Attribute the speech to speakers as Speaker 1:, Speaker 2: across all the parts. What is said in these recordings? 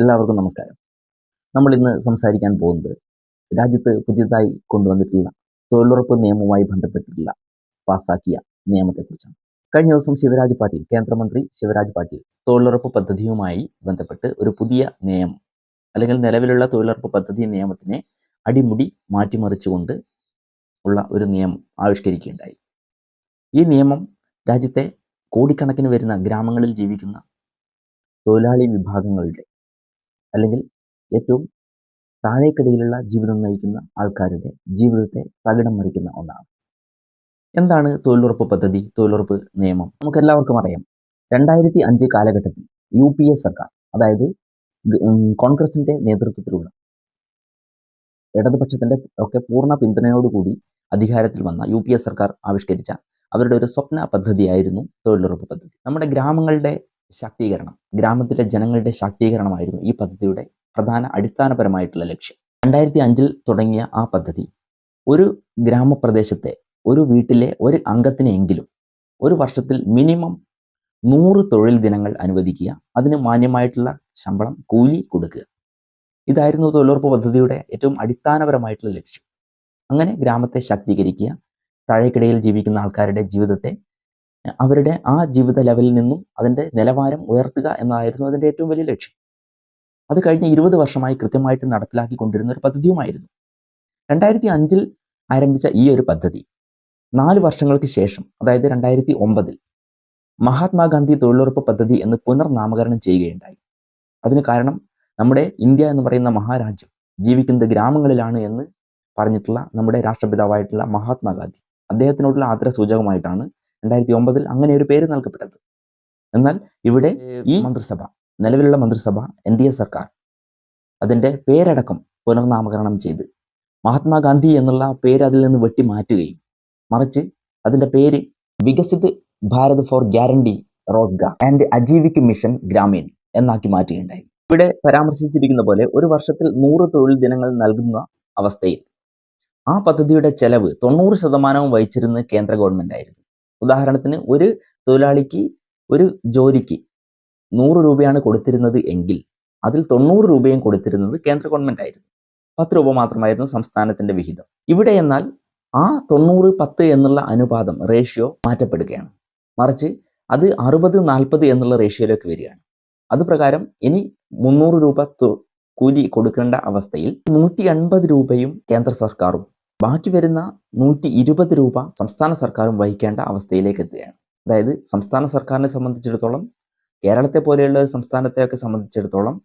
Speaker 1: എല്ലാവർക്കും നമസ്കാരം. നമ്മൾ ഇന്ന് സംസാരിക്കാൻ പോകുന്നത് രാജ്യത്ത് പുതിയതായി കൊണ്ടുവന്നിട്ടുള്ള തൊഴിലുറപ്പ് നിയമവുമായി ബന്ധപ്പെട്ടിട്ടുള്ള പാസാക്കിയ നിയമത്തെക്കുറിച്ചാണ്. കഴിഞ്ഞ ദിവസം ശിവരാജ് പാട്ടീൽ കേന്ദ്രമന്ത്രി ശിവരാജ് പാട്ടീൽ തൊഴിലുറപ്പ് പദ്ധതിയുമായി ബന്ധപ്പെട്ട് ഒരു പുതിയ നിയമം അല്ലെങ്കിൽ നിലവിലുള്ള തൊഴിലുറപ്പ് പദ്ധതി നിയമത്തിനെ അടിമുടി മാറ്റിമറിച്ചുകൊണ്ട് ഉള്ള ഒരു നിയമം ആവിഷ്കരിക്കുകയുണ്ടായി. ഈ നിയമം രാജ്യത്തെ കോടിക്കണക്കിന് വരുന്ന ഗ്രാമങ്ങളിൽ ജീവിക്കുന്ന തൊഴിലാളി വിഭാഗങ്ങളുടെ അല്ലെങ്കിൽ ഏറ്റവും താഴേക്കിടയിലുള്ള ജീവിതം നയിക്കുന്ന ആൾക്കാരുടെ ജീവിതത്തെ തകിടം മറിക്കുന്ന ഒന്നാണ്. എന്താണ് തൊഴിലുറപ്പ് പദ്ധതി തൊഴിലുറപ്പ് നിയമം? നമുക്ക് എല്ലാവർക്കും അറിയാം. രണ്ടായിരത്തി അഞ്ച് കാലഘട്ടത്തിൽ യു പി എ സർക്കാർ അതായത് കോൺഗ്രസിന്റെ നേതൃത്വത്തിലുള്ള ഇടതുപക്ഷത്തിന്റെ ഒക്കെ പൂർണ പിന്തുണയോടുകൂടി അധികാരത്തിൽ വന്ന യു പി എ സർക്കാർ ആവിഷ്കരിച്ച അവരുടെ ഒരു സ്വപ്ന പദ്ധതിയായിരുന്നു തൊഴിലുറപ്പ് പദ്ധതി. നമ്മുടെ ഗ്രാമങ്ങളുടെ ശാക്തീകരണം. ഗ്രാമത്തിലെ ജനങ്ങളുടെ ശാക്തീകരണമായിരുന്നു ഈ പദ്ധതിയുടെ പ്രധാന അടിസ്ഥാനപരമായിട്ടുള്ള ലക്ഷ്യം. രണ്ടായിരത്തി അഞ്ചിൽ തുടങ്ങിയ ആ പദ്ധതി ഒരു ഗ്രാമപ്രദേശത്തെ ഒരു വീട്ടിലെ ഒരു അംഗത്തിനെങ്കിലും ഒരു വർഷത്തിൽ മിനിമം നൂറ് തൊഴിൽ ദിനങ്ങൾ അനുവദിക്കുക അതിന് മാന്യമായിട്ടുള്ള ശമ്പളം കൂലി കൊടുക്കുക. ഇതായിരുന്നു തൊഴിലുറപ്പ് പദ്ധതിയുടെ ഏറ്റവും അടിസ്ഥാനപരമായിട്ടുള്ള ലക്ഷ്യം. അങ്ങനെ ഗ്രാമത്തെ ശാക്തീകരിക്കുക താഴേക്കിടയിൽ ജീവിക്കുന്ന ആൾക്കാരുടെ ജീവിതത്തെ അവരുടെ ആ ജീവിത ലെവലിൽ നിന്നും അതിന്റെ നിലവാരം ഉയർത്തുക എന്നതായിരുന്നു അതിന്റെ ഏറ്റവും വലിയ ലക്ഷ്യം. അത് കഴിഞ്ഞ ഇരുപത് വർഷമായി കൃത്യമായിട്ട് നടപ്പിലാക്കിക്കൊണ്ടിരുന്ന ഒരു പദ്ധതിയുമായിരുന്നു. രണ്ടായിരത്തി അഞ്ചിൽ ആരംഭിച്ച ഈ ഒരു പദ്ധതി നാല് വർഷങ്ങൾക്ക് ശേഷം അതായത് രണ്ടായിരത്തി ഒമ്പതിൽ മഹാത്മാഗാന്ധി തൊഴിലുറപ്പ് പദ്ധതി എന്ന് പുനർനാമകരണം ചെയ്യുകയുണ്ടായി. അതിന് കാരണം നമ്മുടെ ഇന്ത്യ എന്ന് പറയുന്ന മഹാരാജ്യം ജീവിക്കുന്നത് ഗ്രാമങ്ങളിലാണ് എന്ന് പറഞ്ഞിട്ടുള്ള നമ്മുടെ രാഷ്ട്രപിതാവായിട്ടുള്ള മഹാത്മാഗാന്ധി. അദ്ദേഹത്തിനോടുള്ള ആദര സൂചകമായിട്ടാണ് രണ്ടായിരത്തി ഒമ്പതിൽ അങ്ങനെ ഒരു പേര് നൽകപ്പെട്ടത്. എന്നാൽ ഇവിടെ ഈ മന്ത്രിസഭ. നിലവിലുള്ള മന്ത്രിസഭ എൻ ഡി എ സർക്കാർ അതിന്റെ പേരടക്കം പുനർനാമകരണം ചെയ്ത് മഹാത്മാഗാന്ധി എന്നുള്ള പേര് അതിൽ നിന്ന് വെട്ടി മാറ്റുകയും മറിച്ച് അതിന്റെ പേര് Viksit Bharat for guarantee Rozgar and Ajeevika mission Gramin എന്നാക്കി മാറ്റുകയുണ്ടായി. ഇവിടെ പരാമർശിച്ചിരിക്കുന്ന പോലെ ഒരു വർഷത്തിൽ നൂറ് തൊഴിൽ ദിനങ്ങൾ നൽകുന്ന അവസ്ഥയിൽ ആ പദ്ധതിയുടെ ചെലവ് തൊണ്ണൂറ് ശതമാനവും വഹിച്ചിരുന്ന കേന്ദ്ര ഗവൺമെന്റ് ആയിരുന്നു ഉദാഹരണത്തിന് ഒരു തൊഴിലാളിക്ക് ഒരു ജോലിക്ക് നൂറ് രൂപയാണ് കൊടുത്തിരുന്നത് എങ്കിൽ അതിൽ തൊണ്ണൂറ് രൂപയും കൊടുത്തിരുന്നത് കേന്ദ്ര ഗവൺമെന്റ് ആയിരുന്നു. പത്ത് രൂപ മാത്രമായിരുന്നു സംസ്ഥാനത്തിന്റെ വിഹിതം. ഇവിടെ എന്നാൽ ആ തൊണ്ണൂറ് പത്ത് എന്നുള്ള അനുപാതം റേഷ്യോ മാറ്റപ്പെടുകയാണ്. മറിച്ച് അത് അറുപത് നാൽപ്പത് എന്നുള്ള റേഷ്യോയിലേക്ക് വരികയാണ്. അത് പ്രകാരം ഇനി മുന്നൂറ് രൂപ കൂലി കൊടുക്കേണ്ട അവസ്ഥയിൽ നൂറ്റി അൻപത് രൂപയും കേന്ദ്ര സർക്കാരും ബാക്കി വരുന്ന നൂറ്റി ഇരുപത് രൂപ സംസ്ഥാന സർക്കാരും വഹിക്കേണ്ട അവസ്ഥയിലേക്ക് എത്തുകയാണ് അതായത് സംസ്ഥാന സർക്കാരിനെ സംബന്ധിച്ചിടത്തോളം കേരളത്തെ പോലെയുള്ള ഒരു സംസ്ഥാനത്തെയൊക്കെ സംബന്ധിച്ചിടത്തോളം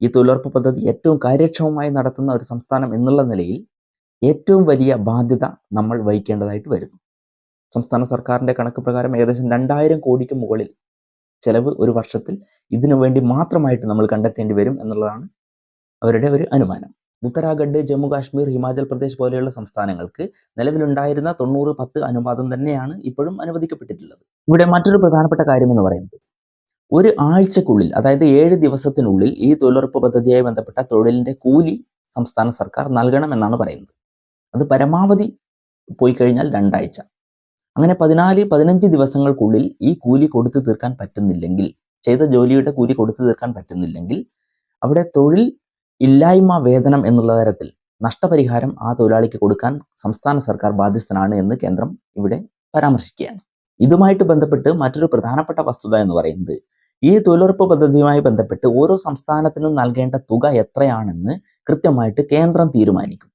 Speaker 1: ഈ തൊഴിലുറപ്പ് പദ്ധതി ഏറ്റവും കാര്യക്ഷമമായി നടത്തുന്ന ഒരു സംസ്ഥാനം എന്നുള്ള നിലയിൽ ഏറ്റവും വലിയ ബാധ്യത നമ്മൾ വഹിക്കേണ്ടതായിട്ട് വരുന്നു. സംസ്ഥാന സർക്കാരിന്റെ കണക്ക് പ്രകാരം ഏകദേശം രണ്ടായിരം കോടിക്ക് മുകളിൽ ചെലവ് ഒരു വർഷത്തിൽ ഇതിനു വേണ്ടി മാത്രമായിട്ട് നമ്മൾ കണ്ടെത്തേണ്ടി വരും എന്നുള്ളതാണ് അവരുടെ ഒരു അനുമാനം. ഉത്തരാഖണ്ഡ് ജമ്മു കാശ്മീർ ഹിമാചൽ പ്രദേശ് പോലെയുള്ള സംസ്ഥാനങ്ങൾക്ക് നിലവിലുണ്ടായിരുന്ന തൊണ്ണൂറ് പത്ത് അനുപാതം തന്നെയാണ് ഇപ്പോഴും അനുവദിക്കപ്പെട്ടിട്ടുള്ളത്. ഇവിടെ മറ്റൊരു പ്രധാനപ്പെട്ട കാര്യം എന്ന് പറയുന്നത് ഒരു ആഴ്ചക്കുള്ളിൽ അതായത് ഏഴ് ദിവസത്തിനുള്ളിൽ ഈ തൊഴിലുറപ്പ് പദ്ധതിയായി ബന്ധപ്പെട്ട തൊഴിലിന്റെ കൂലി സംസ്ഥാന സർക്കാർ നൽകണം എന്നാണ് പറയുന്നത്. അത് പരമാവധി പോയി കഴിഞ്ഞാൽ രണ്ടാഴ്ച. അങ്ങനെ പതിനാല് പതിനഞ്ച് ദിവസങ്ങൾക്കുള്ളിൽ ഈ കൂലി കൊടുത്തു തീർക്കാൻ പറ്റുന്നില്ലെങ്കിൽ ചെയ്ത ജോലിയുടെ കൂലി കൊടുത്തു തീർക്കാൻ പറ്റുന്നില്ലെങ്കിൽ അവിടെ തൊഴിൽ ഇല്ലായ്മ വേതനം എന്നുള്ള തരത്തിൽ നഷ്ടപരിഹാരം ആ തൊഴിലാളിക്ക് കൊടുക്കാൻ സംസ്ഥാന സർക്കാർ ബാധ്യസ്ഥനാണ് എന്ന് കേന്ദ്രം ഇവിടെ പരാമർശിക്കുകയാണ്. ഇതുമായിട്ട് ബന്ധപ്പെട്ട് മറ്റൊരു പ്രധാനപ്പെട്ട വസ്തുത എന്ന് പറയുന്നത് ഈ തൊഴിലുറപ്പ് പദ്ധതിയുമായി ബന്ധപ്പെട്ട് ഓരോ സംസ്ഥാനത്തിനും നൽകേണ്ട തുക എത്രയാണെന്ന് കൃത്യമായിട്ട് കേന്ദ്രം തീരുമാനിക്കും.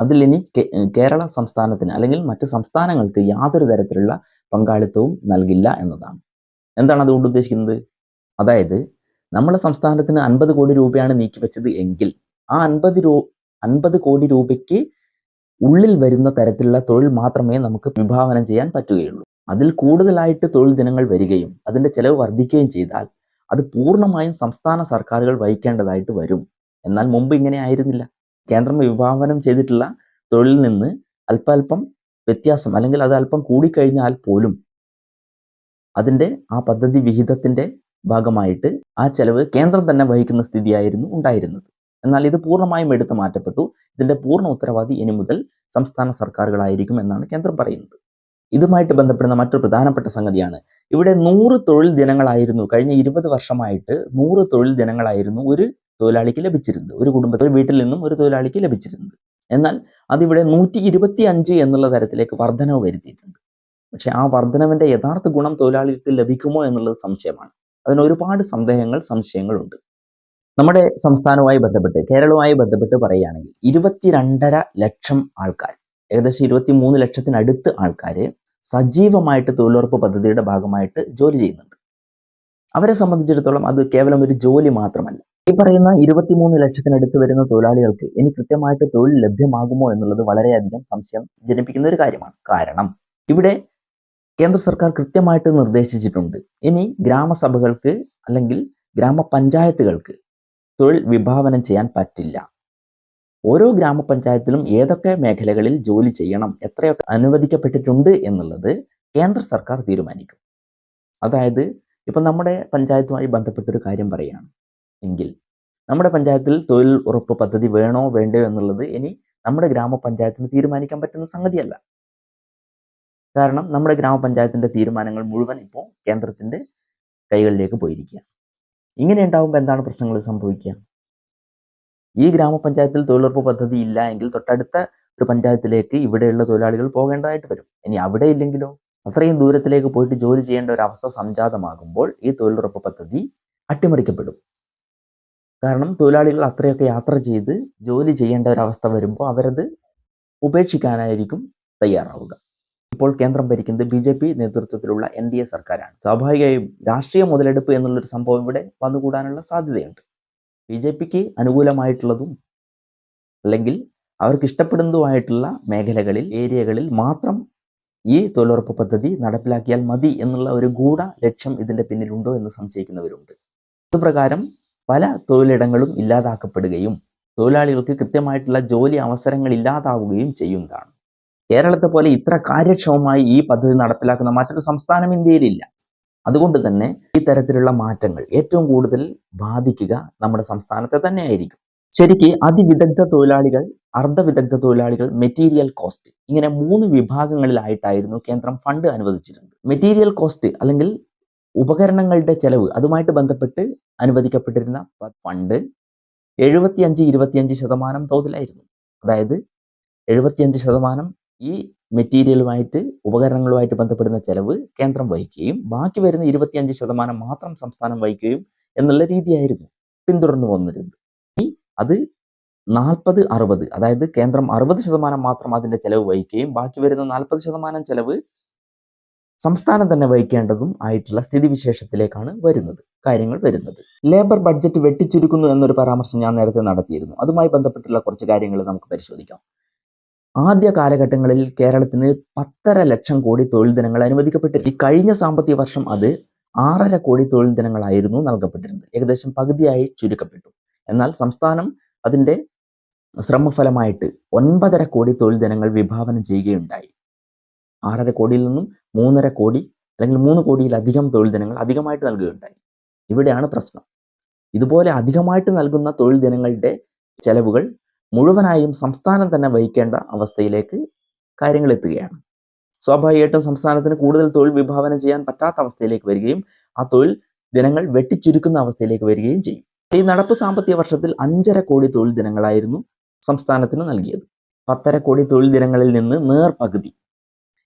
Speaker 1: അതിൽ ഇനി കേരള സംസ്ഥാനത്തിന് അല്ലെങ്കിൽ മറ്റ് സംസ്ഥാനങ്ങൾക്ക് യാതൊരു തരത്തിലുള്ള പങ്കാളിത്തവും നൽകില്ല എന്നതാണ്. എന്താണ് അതുകൊണ്ട് ഉദ്ദേശിക്കുന്നത്? അതായത് നമ്മുടെ സംസ്ഥാനത്തിന് അൻപത് കോടി രൂപയാണ് നീക്കിവെച്ചത് എങ്കിൽ ആ അൻപത് രൂ അൻപത് കോടി രൂപയ്ക്ക് ഉള്ളിൽ വരുന്ന തരത്തിലുള്ള തൊഴിൽ മാത്രമേ നമുക്ക് വിഭാവനം ചെയ്യാൻ പറ്റുകയുള്ളൂ. അതിൽ കൂടുതലായിട്ട് തൊഴിൽ ദിനങ്ങൾ വരികയും അതിന്റെ ചെലവ് വർദ്ധിക്കുകയും ചെയ്താൽ അത് പൂർണമായും സംസ്ഥാന സർക്കാരുകൾ വഹിക്കേണ്ടതായിട്ട് വരും. എന്നാൽ മുമ്പ് ഇങ്ങനെ ആയിരുന്നില്ല. കേന്ദ്രം വിഭാവനം ചെയ്തിട്ടുള്ള തൊഴിലിൽ നിന്ന് അല്പാൽപ്പം വ്യത്യാസം അല്ലെങ്കിൽ അത് അല്പം കൂടിക്കഴിഞ്ഞാൽ പോലും അതിന്റെ ആ പദ്ധതി വിഹിതത്തിന്റെ ഭാഗമായിട്ട് ആ ചെലവ് കേന്ദ്രം തന്നെ വഹിക്കുന്ന സ്ഥിതിയായിരുന്നു ഉണ്ടായിരുന്നത്. എന്നാൽ ഇത് പൂർണമായും എടുത്തു മാറ്റപ്പെട്ടു. ഇതിന്റെ പൂർണ ഉത്തരവാദി ഇനി മുതൽ സംസ്ഥാന സർക്കാരുകളായിരിക്കും എന്നാണ് കേന്ദ്രം പറയുന്നത്. ഇതുമായിട്ട് ബന്ധപ്പെടുന്ന മറ്റൊരു പ്രധാനപ്പെട്ട സംഗതിയാണ്. ഇവിടെ നൂറ് തൊഴിൽ ദിനങ്ങളായിരുന്നു കഴിഞ്ഞ ഇരുപത് വർഷമായിട്ട് നൂറ് തൊഴിൽ ദിനങ്ങളായിരുന്നു ഒരു തൊഴിലാളിക്ക് ലഭിച്ചിരുന്നത്. ഒരു കുടുംബത്തിൽ വീട്ടിൽ നിന്നും ഒരു തൊഴിലാളിക്ക് ലഭിച്ചിരുന്നത്. എന്നാൽ അതിവിടെ നൂറ്റി ഇരുപത്തി അഞ്ച് എന്നുള്ള തരത്തിലേക്ക് വർധനവ് വരുത്തിയിട്ടുണ്ട്. പക്ഷെ ആ വർധനവിന്റെ യഥാർത്ഥ ഗുണം തൊഴിലാളികൾക്ക് ലഭിക്കുമോ എന്നുള്ളത് സംശയമാണ്. അതിന് ഒരുപാട് സന്ദേഹങ്ങൾ സംശയങ്ങളുണ്ട്. നമ്മുടെ സംസ്ഥാനവുമായി ബന്ധപ്പെട്ട് കേരളവുമായി ബന്ധപ്പെട്ട് പറയുകയാണെങ്കിൽ ഇരുപത്തിരണ്ടര ലക്ഷം ആൾക്കാർ ഏകദേശം ഇരുപത്തി മൂന്ന് ലക്ഷത്തിനടുത്ത് ആൾക്കാർ സജീവമായിട്ട് തൊഴിലുറപ്പ് പദ്ധതിയുടെ ഭാഗമായിട്ട് ജോലി ചെയ്യുന്നുണ്ട്. അവരെ സംബന്ധിച്ചിടത്തോളം അത് കേവലം ഒരു ജോലി മാത്രമല്ല. ഈ പറയുന്ന ഇരുപത്തിമൂന്ന് ലക്ഷത്തിനടുത്ത് വരുന്ന തൊഴിലാളികൾക്ക് ഇനി കൃത്യമായിട്ട് തൊഴിൽ ലഭ്യമാകുമോ എന്നുള്ളത് വളരെയധികം സംശയം ജനിപ്പിക്കുന്ന ഒരു കാര്യമാണ്. കാരണം ഇവിടെ കേന്ദ്ര സർക്കാർ കൃത്യമായിട്ട് നിർദ്ദേശിച്ചിട്ടുണ്ട്. ഇനി ഗ്രാമസഭകൾക്ക് അല്ലെങ്കിൽ ഗ്രാമപഞ്ചായത്തുകൾക്ക് തൊഴിൽ വിഭാവനം ചെയ്യാൻ പറ്റില്ല. ഓരോ ഗ്രാമപഞ്ചായത്തിലും ഏതൊക്കെ മേഖലകളിൽ ജോലി ചെയ്യണം എത്രയൊക്കെ അനുവദിക്കപ്പെട്ടിട്ടുണ്ട് എന്നുള്ളത് കേന്ദ്ര സർക്കാർ തീരുമാനിക്കും. അതായത് ഇപ്പം നമ്മുടെ പഞ്ചായത്തുമായി ബന്ധപ്പെട്ടൊരു കാര്യം പറയുകയാണ്. എങ്കിൽ നമ്മുടെ പഞ്ചായത്തിൽ തൊഴിൽ ഉറപ്പ് പദ്ധതി വേണോ വേണ്ടയോ എന്നുള്ളത് ഇനി നമ്മുടെ ഗ്രാമപഞ്ചായത്തിന് തീരുമാനിക്കാൻ പറ്റുന്ന സംഗതിയല്ല. കാരണം നമ്മുടെ ഗ്രാമപഞ്ചായത്തിന്റെ തീരുമാനങ്ങൾ മുഴുവൻ ഇപ്പോൾ കേന്ദ്രത്തിന്റെ കൈകളിലേക്ക് പോയിരിക്കുക ഇങ്ങനെ ഉണ്ടാകുമ്പോൾ എന്താണ് പ്രശ്നങ്ങൾ സംഭവിക്കുക ഈ ഗ്രാമപഞ്ചായത്തിൽ തൊഴിലുറപ്പ് പദ്ധതി ഇല്ല എങ്കിൽ തൊട്ടടുത്ത ഒരു പഞ്ചായത്തിലേക്ക് ഇവിടെയുള്ള തൊഴിലാളികൾ പോകേണ്ടതായിട്ട് വരും. ഇനി അവിടെ ഇല്ലെങ്കിലോ? അത്രയും ദൂരത്തിലേക്ക് പോയിട്ട് ജോലി ചെയ്യേണ്ട ഒരു അവസ്ഥ സംജാതമാകുമ്പോൾ ഈ തൊഴിലുറപ്പ് പദ്ധതി അട്ടിമറിക്കപ്പെടും. കാരണം തൊഴിലാളികൾ അത്രയൊക്കെ യാത്ര ചെയ്ത് ജോലി ചെയ്യേണ്ട ഒരു അവസ്ഥ വരുമ്പോൾ അവരത് ഉപേക്ഷിക്കാനായിരിക്കും തയ്യാറാവുക. ഇപ്പോൾ കേന്ദ്രം ഭരിക്കുന്നത് ബി ജെ പി നേതൃത്വത്തിലുള്ള എൻ ഡി എ സർക്കാരാണ്. സ്വാഭാവികമായും രാഷ്ട്രീയ മുതലെടുപ്പ് എന്നുള്ളൊരു സംഭവം ഇവിടെ വന്നുകൂടാനുള്ള സാധ്യതയുണ്ട്. ബി ജെ പിക്ക് അനുകൂലമായിട്ടുള്ളതും അല്ലെങ്കിൽ അവർക്ക് ഇഷ്ടപ്പെടുന്നതുമായിട്ടുള്ള മേഖലകളിൽ ഏരിയകളിൽ മാത്രം ഈ തൊഴിലുറപ്പ് പദ്ധതി നടപ്പിലാക്കിയാൽ മതി എന്നുള്ള ഒരു ഗൂഢ ലക്ഷ്യം ഇതിന്റെ പിന്നിലുണ്ടോ എന്ന് സംശയിക്കുന്നവരുണ്ട്. അതുപ്രകാരം പല തൊഴിലിടങ്ങളും ഇല്ലാതാക്കപ്പെടുകയും തൊഴിലാളികൾക്ക് കൃത്യമായിട്ടുള്ള ജോലി അവസരങ്ങൾ ഇല്ലാതാവുകയും ചെയ്യുന്നതാണ്. കേരളത്തെ പോലെ ഇത്ര കാര്യക്ഷമമായി ഈ പദ്ധതി നടപ്പിലാക്കുന്ന മറ്റൊരു സംസ്ഥാനം ഇന്ത്യയിലില്ല. അതുകൊണ്ട് തന്നെ ഈ തരത്തിലുള്ള മാറ്റങ്ങൾ ഏറ്റവും കൂടുതൽ ബാധിക്കുക നമ്മുടെ സംസ്ഥാനത്തെ തന്നെയായിരിക്കും. ശരിക്ക് അതിവിദഗ്ധ തൊഴിലാളികൾ അർദ്ധവിദഗ്ധ തൊഴിലാളികൾ മെറ്റീരിയൽ കോസ്റ്റ് ഇങ്ങനെ മൂന്ന് വിഭാഗങ്ങളിലായിട്ടായിരുന്നു കേന്ദ്രം ഫണ്ട് അനുവദിച്ചിരുന്നത്. മെറ്റീരിയൽ കോസ്റ്റ് അല്ലെങ്കിൽ ഉപകരണങ്ങളുടെ ചെലവ് അതുമായിട്ട് ബന്ധപ്പെട്ട് അനുവദിക്കപ്പെട്ടിരുന്ന ഫണ്ട് എഴുപത്തിയഞ്ച് ഇരുപത്തിയഞ്ച് ശതമാനം തോതിലായിരുന്നു. അതായത് എഴുപത്തിയഞ്ച് ശതമാനം ഈ മെറ്റീരിയലുമായിട്ട് ഉപകരണങ്ങളുമായിട്ട് ബന്ധപ്പെടുന്ന ചെലവ് കേന്ദ്രം വഹിക്കുകയും ബാക്കി വരുന്ന ഇരുപത്തിയഞ്ച് ശതമാനം മാത്രം സംസ്ഥാനം വഹിക്കുകയും എന്നുള്ള രീതിയായിരുന്നു പിന്തുടർന്നു വന്നിരുന്നത്. ഇനി അത് നാൽപ്പത് അറുപത് അതായത് കേന്ദ്രം അറുപത് ശതമാനം മാത്രം അതിന്റെ ചെലവ് വഹിക്കുകയും ബാക്കി വരുന്ന നാൽപ്പത് ശതമാനം ചെലവ് സംസ്ഥാനം തന്നെ വഹിക്കേണ്ടതും ആയിട്ടുള്ള സ്ഥിതിവിശേഷത്തിലേക്കാണ് വരുന്നത് കാര്യങ്ങൾ വരുന്നത്. ലേബർ ബഡ്ജറ്റ് വെട്ടിച്ചുരുക്കുന്നു എന്നൊരു പരാമർശം ഞാൻ നേരത്തെ നടത്തിയിരുന്നു. അതുമായി ബന്ധപ്പെട്ടുള്ള കുറച്ച് കാര്യങ്ങൾ നമുക്ക് പരിശോധിക്കാം. ആദ്യ കാലഘട്ടങ്ങളിൽ കേരളത്തിന് പത്തര ലക്ഷം കോടി തൊഴിൽ ദിനങ്ങൾ അനുവദിക്കപ്പെട്ടിരുന്നു. ഈ കഴിഞ്ഞ സാമ്പത്തിക വർഷം അത് ആറര കോടി തൊഴിൽ ദിനങ്ങളായിരുന്നു നൽകപ്പെട്ടിരുന്നത്. ഏകദേശം പകുതിയായി ചുരുക്കപ്പെട്ടു. എന്നാൽ സംസ്ഥാനം അതിന്റെ ശ്രമഫലമായിട്ട് ഒൻപതര കോടി തൊഴിൽ ദിനങ്ങൾ വിഭാവനം ചെയ്യുകയുണ്ടായി. ആറര കോടിയിൽ നിന്നും മൂന്നര കോടി അല്ലെങ്കിൽ മൂന്ന് കോടിയിലധികം തൊഴിൽ ദിനങ്ങൾ അധികമായിട്ട് നൽകുകയുണ്ടായി. ഇവിടെയാണ് പ്രശ്നം. ഇതുപോലെ അധികമായിട്ട് നൽകുന്ന തൊഴിൽ ദിനങ്ങളുടെ ചെലവുകൾ മുഴുവനായും സംസ്ഥാനം തന്നെ വഹിക്കേണ്ട അവസ്ഥയിലേക്ക് കാര്യങ്ങൾ എത്തുകയാണ്. സ്വാഭാവികമായിട്ടും സംസ്ഥാനത്തിന് കൂടുതൽ തൊഴിൽ വിഭാവനം ചെയ്യാൻ പറ്റാത്ത അവസ്ഥയിലേക്ക് വരികയും ആ തൊഴിൽ ദിനങ്ങൾ വെട്ടിച്ചുരുക്കുന്ന അവസ്ഥയിലേക്ക് വരികയും ചെയ്യും. ഈ നടപ്പ് സാമ്പത്തിക വർഷത്തിൽ അഞ്ചര കോടി തൊഴിൽ ദിനങ്ങളായിരുന്നു സംസ്ഥാനത്തിന് നൽകിയത്. പത്തര കോടി തൊഴിൽ ദിനങ്ങളിൽ നിന്ന് നേർ പകുതി.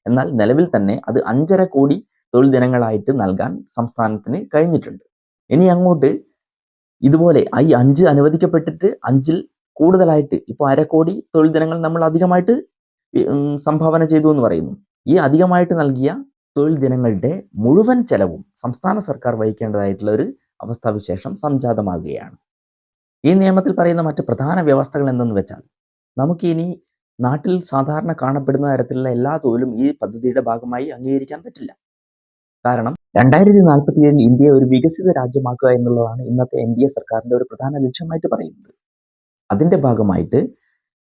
Speaker 1: എന്നാൽ നിലവിൽ തന്നെ അത് അഞ്ചര കോടി തൊഴിൽ ദിനങ്ങളായിട്ട് നൽകാൻ സംസ്ഥാനത്തിന് കഴിഞ്ഞിട്ടുണ്ട്. ഇനി അങ്ങോട്ട് ഇതുപോലെ ഈ അഞ്ച് അനുവദിക്കപ്പെട്ടിട്ട് അഞ്ചിൽ കൂടുതലായിട്ട് ഇപ്പോൾ അരക്കോടി കോടി തൊഴിൽ ദിനങ്ങൾ നമ്മൾ അധികമായിട്ട് സംഭാവന ചെയ്തു എന്ന് പറയുന്നു. ഈ അധികമായിട്ട് നൽകിയ തൊഴിൽ ദിനങ്ങളുടെ മുഴുവൻ ചെലവും സംസ്ഥാന സർക്കാർ വഹിക്കേണ്ടതായിട്ടുള്ള ഒരു അവസ്ഥാവിശേഷം സംജാതമാകുകയാണ്. ഈ നിയമത്തിൽ പറയുന്ന മറ്റ് പ്രധാന വ്യവസ്ഥകൾ എന്തെന്ന് വെച്ചാൽ നമുക്കിനി നാട്ടിൽ സാധാരണ കാണപ്പെടുന്ന തരത്തിലുള്ള എല്ലാ തൊഴിലും ഈ പദ്ധതിയുടെ ഭാഗമായി അംഗീകരിക്കാൻ പറ്റില്ല. കാരണം രണ്ടായിരത്തി നാൽപ്പത്തി ഏഴിൽ ഇന്ത്യയെ ഒരു വികസിത രാജ്യമാക്കുക എന്നുള്ളതാണ് ഇന്നത്തെ എൻ ഡി എ സർക്കാരിന്റെ ഒരു പ്രധാന ലക്ഷ്യമായിട്ട് പറയുന്നത്. അതിന്റെ ഭാഗമായിട്ട്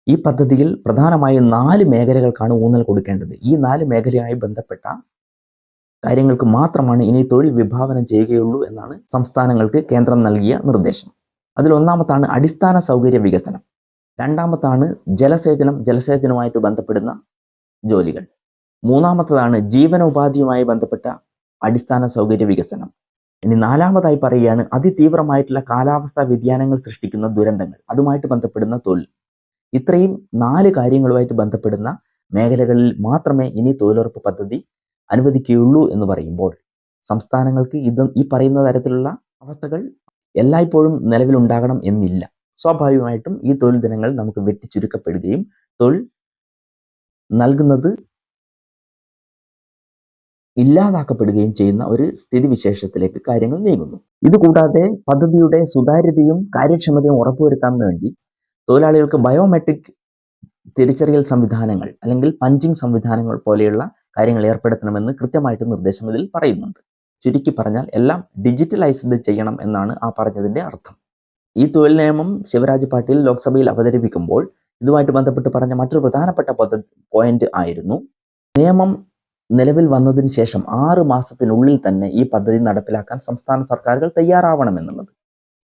Speaker 1: ഈ പദ്ധതിയിൽ പ്രധാനമായും നാല് മേഖലകൾക്കാണ് ഊന്നൽ കൊടുക്കേണ്ടത്. ഈ നാല് മേഖലയുമായി ബന്ധപ്പെട്ട കാര്യങ്ങൾക്ക് മാത്രമാണ് ഇനി തൊഴിൽ വിഭാവനം ചെയ്യുകയുള്ളൂ എന്നാണ് സംസ്ഥാനങ്ങൾക്ക് കേന്ദ്രം നൽകിയ നിർദ്ദേശം. അതിലൊന്നാമത്താണ് അടിസ്ഥാന സൗകര്യ വികസനം. രണ്ടാമത്താണ് ജലസേചനം ജലസേചനവുമായിട്ട് ബന്ധപ്പെടുന്ന ജോലികൾ. മൂന്നാമത്തതാണ് ജീവനോപാധിയുമായി ബന്ധപ്പെട്ട അടിസ്ഥാന സൗകര്യ വികസനം. ഇനി നാലാമതായി പറയുകയാണ് അതിതീവ്രമായിട്ടുള്ള കാലാവസ്ഥാ വ്യതിയാനങ്ങൾ സൃഷ്ടിക്കുന്ന ദുരന്തങ്ങൾ അതുമായിട്ട് ബന്ധപ്പെടുന്ന തൊഴിൽ. ഇത്രയും നാല് കാര്യങ്ങളുമായിട്ട് ബന്ധപ്പെടുന്ന മേഖലകളിൽ മാത്രമേ ഇനി തൊഴിലുറപ്പ് പദ്ധതി അനുവദിക്കുകയുള്ളൂ എന്ന് പറയുമ്പോൾ സംസ്ഥാനങ്ങൾക്ക് ഇത് ഈ പറയുന്ന തരത്തിലുള്ള അവസ്ഥകൾ എല്ലായ്പ്പോഴും നിലവിലുണ്ടാകണം എന്നില്ല. സ്വാഭാവികമായിട്ടും ഈ തൊഴിൽ ദിനങ്ങൾ നമുക്ക് വെട്ടിച്ചുരുക്കപ്പെടുകയും തൊഴിൽ നൽകുന്നത് ഇല്ലാതാക്കപ്പെടുകയും ചെയ്യുന്ന ഒരു സ്ഥിതിവിശേഷത്തിലേക്ക് കാര്യങ്ങൾ നീങ്ങുന്നു. ഇതുകൂടാതെ പദ്ധതിയുടെ സുതാര്യതയും കാര്യക്ഷമതയും ഉറപ്പുവരുത്താൻ വേണ്ടി തൊഴിലാളികൾക്ക് ബയോമെട്രിക് തിരിച്ചറിയൽ സംവിധാനങ്ങൾ അല്ലെങ്കിൽ പഞ്ചിങ് സംവിധാനങ്ങൾ പോലെയുള്ള കാര്യങ്ങൾ ഏർപ്പെടുത്തണമെന്ന് കൃത്യമായിട്ട് നിർദ്ദേശം ഇതിൽ പറയുന്നുണ്ട്. ചുരുക്കി പറഞ്ഞാൽ എല്ലാം ഡിജിറ്റലൈസ്ഡ് ചെയ്യണം എന്നാണ് ആ പറഞ്ഞതിന്റെ അർത്ഥം. ഈ തൊഴിൽ നിയമം ശിവരാജ് പാട്ടീൽ ലോക്സഭയിൽ അവതരിപ്പിക്കുമ്പോൾ ഇതുമായിട്ട് ബന്ധപ്പെട്ട് പറഞ്ഞ മറ്റൊരു പ്രധാനപ്പെട്ട പോയിന്റ് ആയിരുന്നു. നിയമം നിലവിൽ വന്നതിന് ശേഷം ആറ് മാസത്തിനുള്ളിൽ തന്നെ ഈ പദ്ധതി നടപ്പിലാക്കാൻ സംസ്ഥാന സർക്കാരുകൾ തയ്യാറാവണമെന്നുള്ളത്.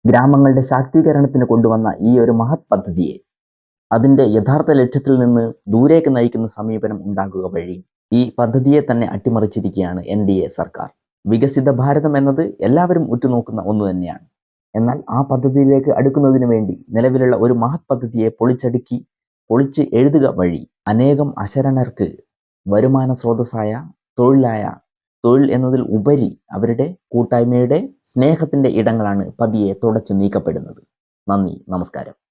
Speaker 1: ഗ്രാമങ്ങളുടെ ശാക്തീകരണത്തിന് കൊണ്ടുവന്ന ഈ ഒരു മഹത് പദ്ധതിയെ അതിന്റെ യഥാർത്ഥ ലക്ഷ്യത്തിൽ നിന്ന് ദൂരേക്ക് നയിക്കുന്ന സമീപനം ഉണ്ടാകുക വഴി ഈ പദ്ധതിയെ തന്നെ അട്ടിമറിച്ചിരിക്കുകയാണ് എൻ ഡി എ സർക്കാർ. വികസിത ഭാരതം എന്നത് എല്ലാവരും ഉറ്റുനോക്കുന്ന ഒന്ന് തന്നെയാണ്. എന്നാൽ ആ പദ്ധതിയിലേക്ക് അടുക്കുന്നതിന് വേണ്ടി നിലവിലുള്ള ഒരു മഹത് പദ്ധതിയെ പൊളിച്ചടുക്കി പൊളിച്ച് എഴുതുക വഴി അനേകം അശരണർക്ക് വരുമാന സ്രോതസ്സായ തൊഴിലായ തൊഴിൽ എന്നതിൽ ഉപരി അവരുടെ കൂട്ടായ്മയുടെ സ്നേഹത്തിന്റെ ഇടങ്ങളാണ് പതിയെ തുടച്ചു നീക്കപ്പെടുന്നത്. നന്ദി നമസ്കാരം.